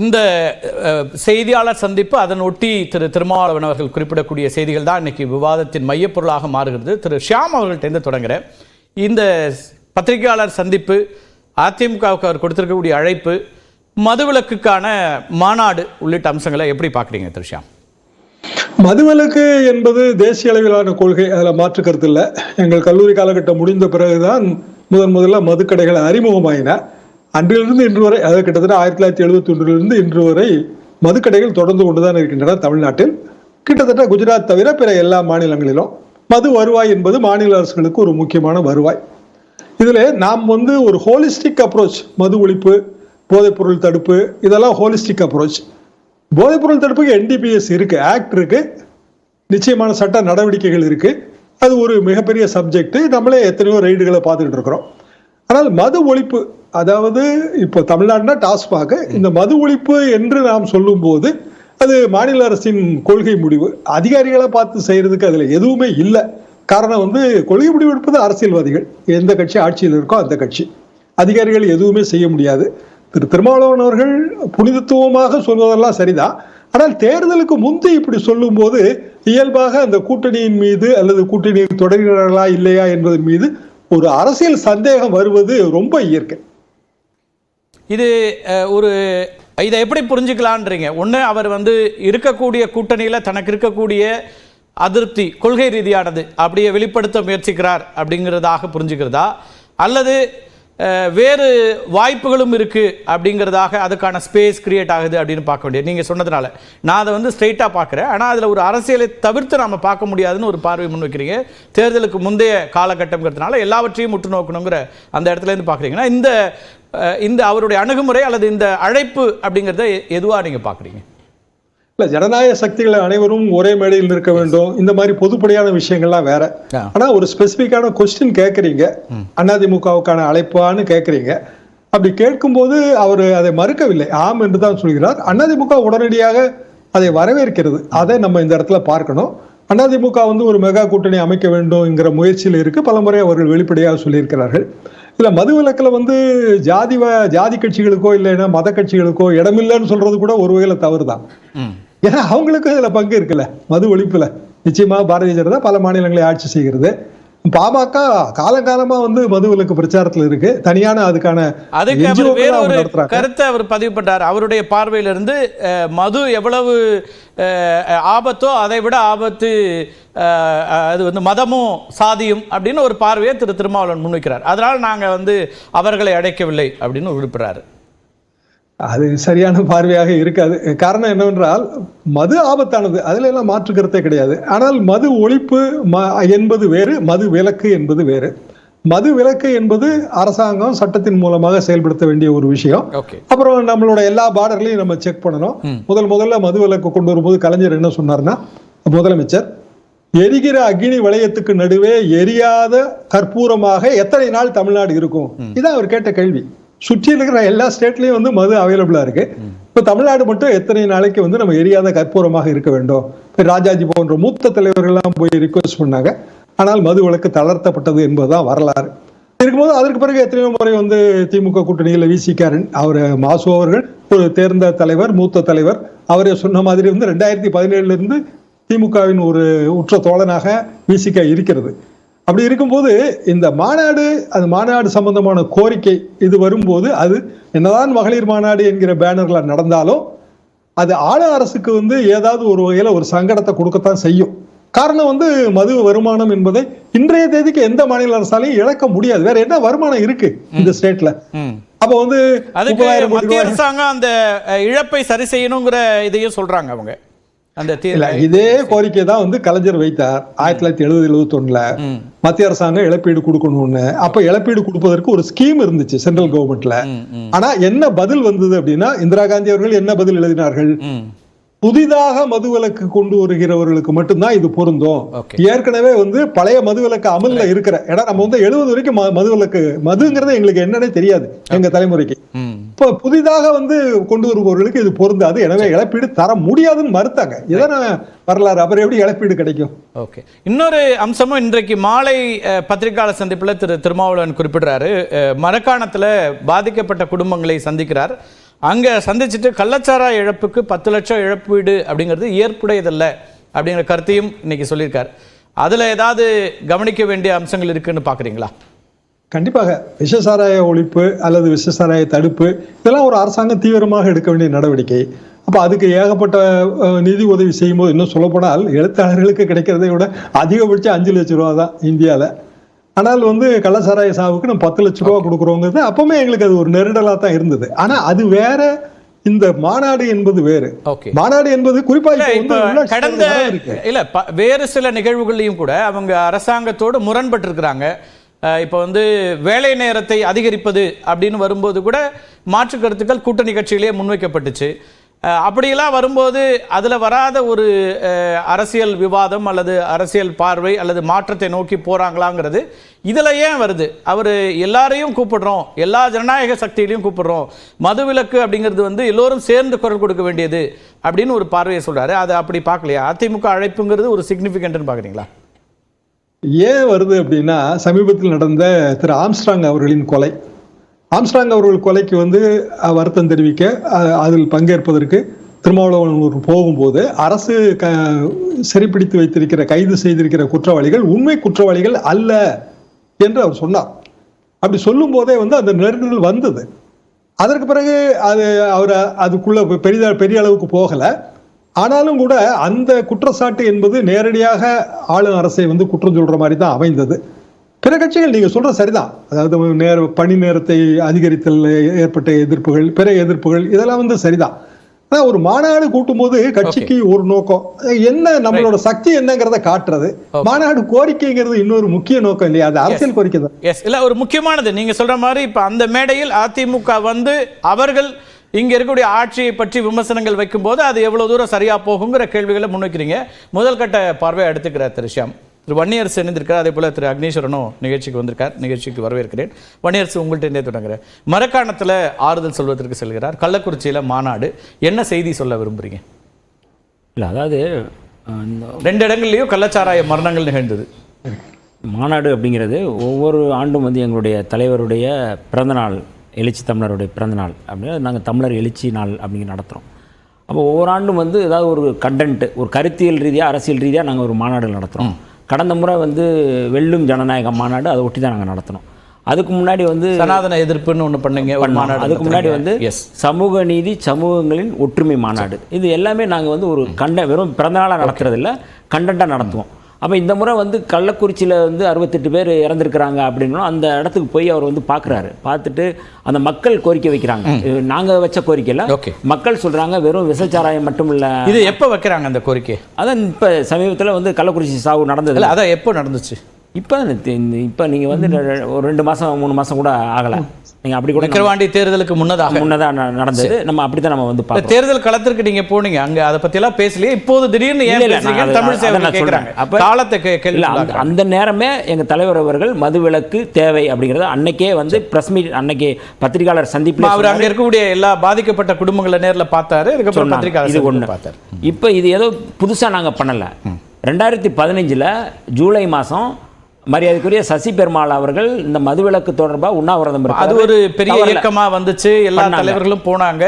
இந்த செய்தியாளர் சந்திப்பு அதன் ஒட்டி திரு திருமாவளவன் அவர்கள் குறிப்பிடக்கூடிய செய்திகள் தான் இன்னைக்கு விவாதத்தின் மையப்பொருளாக மாறுகிறது. திரு ஷியாம் அவர்கள்ட்டேருந்து தொடங்குறேன். இந்த பத்திரிகையாளர் சந்திப்பு அதிமுகவுக்கு அவர் கொடுத்திருக்கக்கூடிய அழைப்பு மதுவிலக்குக்கான மாநாடு உள்ளிட்ட அம்சங்களை எப்படி பார்க்குறீங்க திரு ஷியாம்? மதுவிலக்கு என்பது தேசிய அளவிலான கொள்கை அதில் மாற்று கருத்து இல்லை. எங்கள் கல்லூரி காலகட்டம் முடிந்த பிறகுதான் முதன் முதல்ல மதுக்கடைகள் அறிமுகமாயின. அன்றிலிருந்து இன்று வரை அதாவது கிட்டத்தட்ட ஆயிரத்தி தொள்ளாயிரத்தி எழுபத்தி ஒன்றிலிருந்து இன்று வரை மதுக்கடைகள் தொடர்ந்து கொண்டுதான் இருக்கின்றன தமிழ்நாட்டில். கிட்டத்தட்ட குஜராத் தவிர பிற எல்லா மாநிலங்களிலும் மது வருவாய் என்பது மாநில அரசுகளுக்கு ஒரு முக்கியமான வருவாய். இதில் நாம் வந்து ஒரு ஹோலிஸ்டிக் அப்ரோச் மது ஒழிப்பு போதைப்பொருள் தடுப்பு இதெல்லாம் ஹோலிஸ்டிக் அப்ரோச் போதைப்பொருள் தடுப்புக்கு என்டிபிஎஸ் இருக்குது ஆக்ட் இருக்குது நிச்சயமான சட்ட நடவடிக்கைகள் இருக்குது அது ஒரு மிகப்பெரிய சப்ஜெக்ட் நம்மளே எத்தனையோ ரைடுகளை பார்த்துக்கிட்டு இருக்கிறோம். ஆனால் மது ஒழிப்பு அதாவது இப்போ தமிழ்நாடுனா டாஸ்மாக இந்த மது ஒழிப்பு என்று நாம் சொல்லும்போது அது மாநில அரசின் கொள்கை முடிவு. அதிகாரிகளை பார்த்து செய்கிறதுக்கு அதில் எதுவுமே இல்லை. காரணம் வந்து கொள்கை முடிவு எடுப்பது அரசியல்வாதிகள். எந்த கட்சி ஆட்சியில் இருக்கோ அந்த கட்சி. அதிகாரிகள் எதுவுமே செய்ய முடியாது. திரு திருமாவளவன் அவர்கள் புனிதத்துவமாக சொல்வதெல்லாம் சரிதான். ஆனால் தேர்தலுக்கு முந்தி இப்படி சொல்லும்போது இயல்பாக அந்த கூட்டணியின் மீது அல்லது கூட்டணியில் தொடர்கிறார்களா இல்லையா என்பதன் மீது ஒரு அரசியல் சந்தேகம் வருவது ரொம்ப இயற்கை. இது ஒரு இதை எப்படி புரிஞ்சுக்கலான்றீங்க? ஒன்று அவர் வந்து இருக்கக்கூடிய கூட்டணியில் தனக்கு இருக்கக்கூடிய அதிருப்தி கொள்கை ரீதியானது அப்படியே வெளிப்படுத்த முயற்சிக்கிறார் அப்படிங்கிறதாக புரிஞ்சுக்கிறதா? அல்லது வேறு வாய்ப்புகளும் இருக்குது அப்படிங்கிறதாக அதுக்கான ஸ்பேஸ் கிரியேட் ஆகுது அப்படின்னு பார்க்க வேண்டியது. நீங்கள் சொன்னதுனால. நான் அதை வந்து ஸ்ட்ரெயிட்டாக பார்க்குறேன். ஆனால் அதில் ஒரு அரசியலை தவிர்த்து நாம் பார்க்க முடியாதுன்னு ஒரு பார்வை முன்வைக்கிறீங்க தேர்தலுக்கு முந்தைய காலகட்டங்கிறதுனால எல்லாவற்றையும் முற்று நோக்கணுங்கிற அந்த இடத்துல இருந்து பார்க்குறீங்கன்னா இந்த இந்த அவருடைய அணுகுமுறை அல்லது இந்த அழைப்பு அப்படிங்கிறத எதுவாக நீங்கள் பார்க்குறீங்க? இல்ல ஜனநாயக சக்திகள் அனைவரும் ஒரே மேடையில் இருக்க வேண்டும். இந்த மாதிரி பொதுப்படையான விஷயங்கள்லாம் வேற. ஆனா ஒரு ஸ்பெசிபிக்கான கொஸ்டின் கேட்குறீங்க அதிமுகவுக்கான அழைப்பான்னு கேட்குறீங்க அப்படி கேட்கும்போது அவர் அதை மறுக்கவில்லை. ஆம் என்று தான் சொல்கிறார். அதிமுக உடனடியாக அதை வரவேற்கிறது. அதை நம்ம இந்த இடத்துல பார்க்கணும். அதிமுக வந்து ஒரு மெகா கூட்டணி அமைக்க வேண்டும்ங்கிற முயற்சியில் இருக்கு. பல முறை அவர்கள் வெளிப்படையாக சொல்லியிருக்கிறார்கள். இதுல மது விலக்கில் வந்து ஜாதி ஜாதி கட்சிகளுக்கோ இல்லைன்னா மத கட்சிகளுக்கோ இடமில்லைன்னு சொல்றது கூட ஒரு வகையில தவறு தான் ஏன்னா அவங்களுக்கும் இதுல பங்கு இருக்குல்ல மது ஒழிப்புல. நிச்சயமா பாரதிய ஜனதா பல மாநிலங்களை ஆட்சி செய்கிறது. பாமக காலகாலமா வந்து மது விலக்கு பிரச்சாரத்துல இருக்கு. தனியான அதுக்கான அதுக்கு வேற ஒரு கருத்தை அவர் பதிவு பண்றார். அவருடைய பார்வையிலிருந்து அஹ், மது எவ்வளவு அஹ், ஆபத்தோ அதை விட ஆபத்து அது வந்து மதமும் சாதியும் அப்படின்னு ஒரு பார்வையை திரு திருமாவளவன் முன்வைக்கிறார். அதனால நாங்க வந்து அவர்களை அடைக்கவில்லை அப்படின்னு குறிப்பிடுறாரு அது சரியான பார்வையாக இருக்காது. காரணம் என்னவென்றால் மது ஆபத்தானது. அதுல எல்லாம் மாற்று கருத்தே கிடையாது. ஆனால் மது ஒழிப்பு என்பது வேறு மது விலக்கு என்பது வேறு. மது விலக்கு என்பது அரசாங்கம் சட்டத்தின் மூலமாக செயல்படுத்த வேண்டிய ஒரு விஷயம். அப்புறம் நம்மளோட எல்லா பார்டர்லையும் நம்ம செக் பண்ணணும். முதல் முதல்ல மது விலக்கு கொண்டு வரும்போது கலைஞர் என்ன சொன்னார்னா முதலமைச்சர் எரிகிற அக்னி வளையத்துக்கு நடுவே எரியாத கற்பூரமாக எத்தனை நாள் தமிழ்நாடு இருக்கும்? இதான் அவர் கேட்ட கேள்வி. சுற்றி இருக்கிற எல்லா ஸ்டேட்லயும் வந்து மது அவைலபிளா இருக்கு. இப்போ தமிழ்நாடு மட்டும் எத்தனை நாளைக்கு வந்து நம்ம எரியாத கற்பூரமாக இருக்க வேண்டும்? இப்போ ராஜாஜி போன்ற மூத்த தலைவர்கள்லாம் போய் ரிக்வெஸ்ட் பண்ணாங்க. ஆனால் மது வழக்கு தளர்த்தப்பட்டது என்பதுதான் வரலாறு. இருக்கும்போது அதற்கு பிறகு எத்தனையோ முறை வந்து திமுக கூட்டணியில் விசிகாரன் அவர் மாசு அவர்கள் ஒரு தேர்ந்த தலைவர் மூத்த தலைவர். அவரே சொன்ன மாதிரி வந்து ரெண்டாயிரத்தி பதினேழுல இருந்து திமுகவின் ஒரு உற்ற தோழனாக விசிக இருக்கிறது. அப்படி இருக்கும்போது இந்த மாநாடு அந்த மாநாடு சம்பந்தமான கோரிக்கை இது வரும்போது அது என்னதான் மகளிர் மாநாடு என்கிற பேனர்ல நடந்தாலும் அது ஆள அரசுக்கு வந்து ஏதாவது ஒரு வகையில ஒரு சங்கடத்தை கொடுக்கத்தான் செய்யும். காரணம் வந்து மது வருமானம் என்பதை இன்றைய தேதிக்கு எந்த மாநில அரசாலையும் இழக்க முடியாது. வேற என்ன வருமானம் இருக்கு இந்த ஸ்டேட்ல? அப்ப வந்து மத்திய அரசாங்கம் அந்த இழப்பை சரி செய்யணுங்கிற இதையும் சொல்றாங்க அவங்க. அந்த இதே கோரிக்கை தான் வந்து கலைஞர் வைத்தார். ஆயிரத்தி தொள்ளாயிரத்தி எழுபது எழுபத்தி ஒண்ணுல. மத்திய அரசாங்கம் இழப்பீடு கொடுக்கணும்னு. அப்ப இழப்பீடு கொடுப்பதற்கு ஒரு ஸ்கீம் இருந்துச்சு சென்ட்ரல் கவர்மெண்ட்ல ஆனா என்ன பதில் வந்தது அப்படின்னா இந்திரா காந்தி அவர்கள் என்ன பதில் எழுதினார்கள். புதிதாக மதுவிலக்கு கொண்டு வருகிறவர்களுக்கு மட்டும்தான் இது பொருந்தும். ஏற்கனவே வந்து பழைய மதுவிலக்கு அமல்ல இருக்கிற ஏன்னா நம்ம வந்து எழுபது வரைக்கும் மதுவிலக்கு மதுங்கிறது எங்களுக்கு என்னன்னே தெரியாது எங்க தலைமுறைக்கு. இப்போ புதிதாக வந்து கொண்டு வருபவர்களுக்கு இது பொருந்தாது. எனவே இழப்பீடு தர முடியாதுன்னு மறுத்தாங்க. இதான வரலாறு? அப்புறம் எப்படி இழப்பீடு கிடைக்கும்? ஓகே இன்னொரு அம்சமும் இன்றைக்கு மாலை பத்திரிகையாளர் சந்திப்பில் திரு திருமாவளவன் குறிப்பிடுறாரு. மரக்காணத்துல பாதிக்கப்பட்ட குடும்பங்களை சந்திக்கிறார். அங்கே சந்திச்சுட்டு கள்ளச்சாராய இழப்புக்கு பத்து லட்சம் இழப்பீடு அப்படிங்கிறது ஏற்புடையதல்ல அப்படிங்கிற கருத்தையும் இன்னைக்கு சொல்லியிருக்கார். அதில் ஏதாவது கவனிக்க வேண்டிய அம்சங்கள் இருக்குன்னு பார்க்குறீங்களா கண்டிப்பாக விஷசாராய ஒழிப்பு அல்லது விஷசாராய தடுப்பு இதெல்லாம் ஒரு அரசாங்கம் தீவிரமாக எடுக்க வேண்டிய நடவடிக்கை. அப்போ அதுக்கு ஏகப்பட்ட நிதி உதவி செய்யும்போது இன்னும் சொல்லப்போனால் எழுத்தாளர்களுக்கு கிடைக்கிறதை விட அதிகபட்சம் அஞ்சு லட்ச ரூபா தான் இந்தியாவில் ஆனால் வந்து கள்ளசாராய சாவுக்கு நம்ம பத்து லட்ச ரூபா கொடுக்குறோங்கிறது அப்பவுமே எங்களுக்கு அது ஒரு நெருடலாக தான் இருந்தது. ஆனால் அது வேற இந்த மாநாடு என்பது வேறு. ஓகே. மாநாடு என்பது குறிப்பா இல்ல இப்போ இப்ப வந்து உள்ளாட்சி கடந்த. இல்ல வேறு சில நிகழ்வுகள்லையும் கூட அவங்க அரசாங்கத்தோடு முரண்பட்டிருக்கிறாங்க. அஹ் இப்போ வந்து வேலை நேரத்தை அதிகரிப்பது அப்படின்னு வரும்போது கூட மாற்று கருத்துக்கள் கூட்டணி கட்சியிலேயே முன்வைக்கப்பட்டுச்சு. அப்படியெல்லாம் வரும்போது அதில் வராத ஒரு அரசியல் விவாதம் அல்லது அரசியல் பார்வை அல்லது மாற்றத்தை நோக்கி போகிறாங்களாங்கிறது இதில் ஏன் வருது? அவர் எல்லாரையும் கூப்பிடுறோம். எல்லா ஜனநாயக சக்தியிலையும் கூப்பிடுறோம். மதுவிலக்கு அப்படிங்கிறது வந்து எல்லோரும் சேர்ந்து குரல் கொடுக்க வேண்டியது அப்படின்னு ஒரு பார்வையை சொல்கிறாரு அதை அப்படி பார்க்கலையா? அதிமுக அழைப்புங்கிறது ஒரு சிக்னிஃபிகண்ட்டுன்னு பார்க்குறீங்களா? ஏன் வருது அப்படின்னா சமீபத்தில் நடந்த திரு ஆம்ஸ்ட்ராங் அவர்களின் கொலை. ஆம்ஸ்ட்ராங் அவர்கள் கொலைக்கு வந்து வருத்தம் தெரிவிக்க அதில் பங்கேற்பதற்கு திருமாவளவன் போகும்போது அரசு க சிறைப்பிடித்து வைத்திருக்கிற கைது செய்திருக்கிற குற்றவாளிகள் உண்மை குற்றவாளிகள் அல்ல என்று அவர் சொன்னார். அப்படி சொல்லும் போதே வந்து அந்த நெருடல் வந்தது. அதற்கு பிறகு அது அவர் அதுக்குள்ள பெரிய பெரிய அளவுக்கு போகலை. ஆனாலும் கூட அந்த குற்றச்சாட்டு என்பது நேரடியாக ஆளும் அரசை வந்து குற்றம் சொல்ற மாதிரி தான் அமைந்தது. பிற கட்சிகள் நீங்க சொல்ற சரிதான். அதாவது நேர பணி நேரத்தை அதிகரித்தல் ஏற்பட்ட எதிர்ப்புகள் பிற எதிர்ப்புகள் இதெல்லாம் வந்து சரிதான். ஆனா ஒரு மாநாடு கூட்டும்போது கட்சிக்கு ஒரு நோக்கம். என்ன நம்மளோட சக்தி என்னங்கிறத காட்டுறது. மாநாடு கோரிக்கைங்கிறது இன்னொரு முக்கிய நோக்கம் இல்லையா? அது அரசியல் கோரிக்கை தான். எஸ் இல்ல ஒரு முக்கியமானது. நீங்க சொல்ற மாதிரி இப்ப அந்த மேடையில் அதிமுக வந்து அவர்கள் இங்க இருக்கக்கூடிய ஆட்சியை பற்றி விமர்சனங்கள் வைக்கும்போது அது எவ்வளவு தூரம் சரியா போகுங்கிற கேள்விகளை முன்வைக்கிறீங்க. முதல் கட்ட பார்வை எடுத்துக்கிறார் திரு ஷியாம். திரு வன்னியரசு இணைந்திருக்கார் அதே போல திரு அக்னீஸ்வரனும் நிகழ்ச்சிக்கு வந்திருக்கார். நிகழ்ச்சிக்கு வரவேற்கிறேன். வன்னியரசு உங்கள்கிட்ட இருந்தே தொடங்குறேன். மரக்காணத்துல ஆறுதல் சொல்வதற்கு செல்கிறார். கள்ளக்குறிச்சியில மாநாடு. என்ன செய்தி சொல்ல விரும்புறீங்க? இல்லை அதாவது ரெண்டு இடங்கள்லயும் கள்ளச்சாராய மரணங்கள் நிகழ்ந்தது. மாநாடு அப்படிங்கிறது ஒவ்வொரு ஆண்டும் வந்து எங்களுடைய தலைவருடைய பிறந்தநாள் எழுச்சி தமிழருடைய பிறந்தநாள் அப்படின்னு நாங்கள் தமிழர் எழுச்சி நாள் அப்படிங்கிற நடத்துகிறோம் அப்போ ஒவ்வொரு ஆண்டும் வந்து ஏதாவது ஒரு கண்டென்ட் ஒரு கருத்தியல் ரீதியாக அரசியல் ரீதியாக நாங்கள் ஒரு மாநாடு நடத்துகிறோம் கடந்த முறை வந்து வெல்லும் ஜனநாயக மாநாடு அதை ஒட்டி தான் நாங்கள் நடத்தினோம் அதுக்கு முன்னாடி வந்து சனாதன எதிர்ப்புன்னு ஒன்று பண்ணீங்க. மாநாடு அதுக்கு முன்னாடி வந்து எஸ் சமூக நீதி சமூகங்களின் ஒற்றுமை மாநாடு. இது எல்லாமே நாங்கள் வந்து ஒரு கண்ட வெறும் பிறந்தநாளாக நடத்துறது இல்ல கண்டென்ட்டாக நடத்துவோம். அப்போ இந்த முறை வந்து கள்ளக்குறிச்சியில் வந்து அறுபத்தெட்டு பேர் இறந்துருக்கிறாங்க அப்படின்னா அந்த இடத்துக்கு போய் அவர் வந்து பார்க்குறாரு. பார்த்துட்டு அந்த மக்கள் கோரிக்கை வைக்கிறாங்க. நாங்கள் வச்ச கோரிக்கையில் Okay. மக்கள் சொல்கிறாங்க வெறும் விசச்சாராயம் மட்டும் இல்லை இது எப்போ வைக்கிறாங்க அந்த கோரிக்கை? அதான் இப்போ சமீபத்தில் வந்து கள்ளக்குறிச்சி சாவு நடந்தது இல்ல அதான் எப்போ நடந்துச்சு? இப்போ இப்போ நீங்கள் வந்து ஒரு ரெண்டு மாதம் மூணு மாதம் கூட ஆகலை. நீங்கள் அப்படி கூட விக்கிரவாண்டி தேர்தலுக்கு முன்னதாக முன்னதாக நடந்தது. நம்ம அப்படி தான் நம்ம வந்து பார்க்கணும் தேர்தல் களத்திற்கு நீங்க போனீங்க. அங்க அதை பத்தி எல்லாம் பேசலையே. இப்போது திடீர்னு ஏன் தமிழ் சேவை சொல்றேன். அப்ப- காலத்தை கேள்வி அந்த கேட்கறாங்க. நேரமே எங்க தலைவர் அவர்கள் மதுவிலக்கு தேவை அப்படிங்கறத அன்னைக்கே வந்து பிரஸ் மீட் அன்னைக்கு பத்திரிகையாளர் சந்திப்பில் அவர் அங்க இருக்கக்கூடிய எல்லா பாதிக்கப்பட்ட குடும்பங்களை நேர்ல பார்த்தாரு. இதுக்கப்புறம் சொன்னாங்க. பத்திரிகை இது ஒண்ணு. பார்த்தாரு. இப்போ இது ஏதோ புதுசா நாங்க பண்ணல. ரெண்டாயிரத்தி பதினஞ்சுல ஜூலை மாசம் மரியாதைக்குரிய சசி பெருமாள் அவர்கள் இந்த மதுவிலக்கு தொடர்பா உண்ணாவிரதம் அது. ஒரு பெரிய தவறல. இயக்கமா வந்துச்சு எல்லா. தலைவர்களும் போனாங்க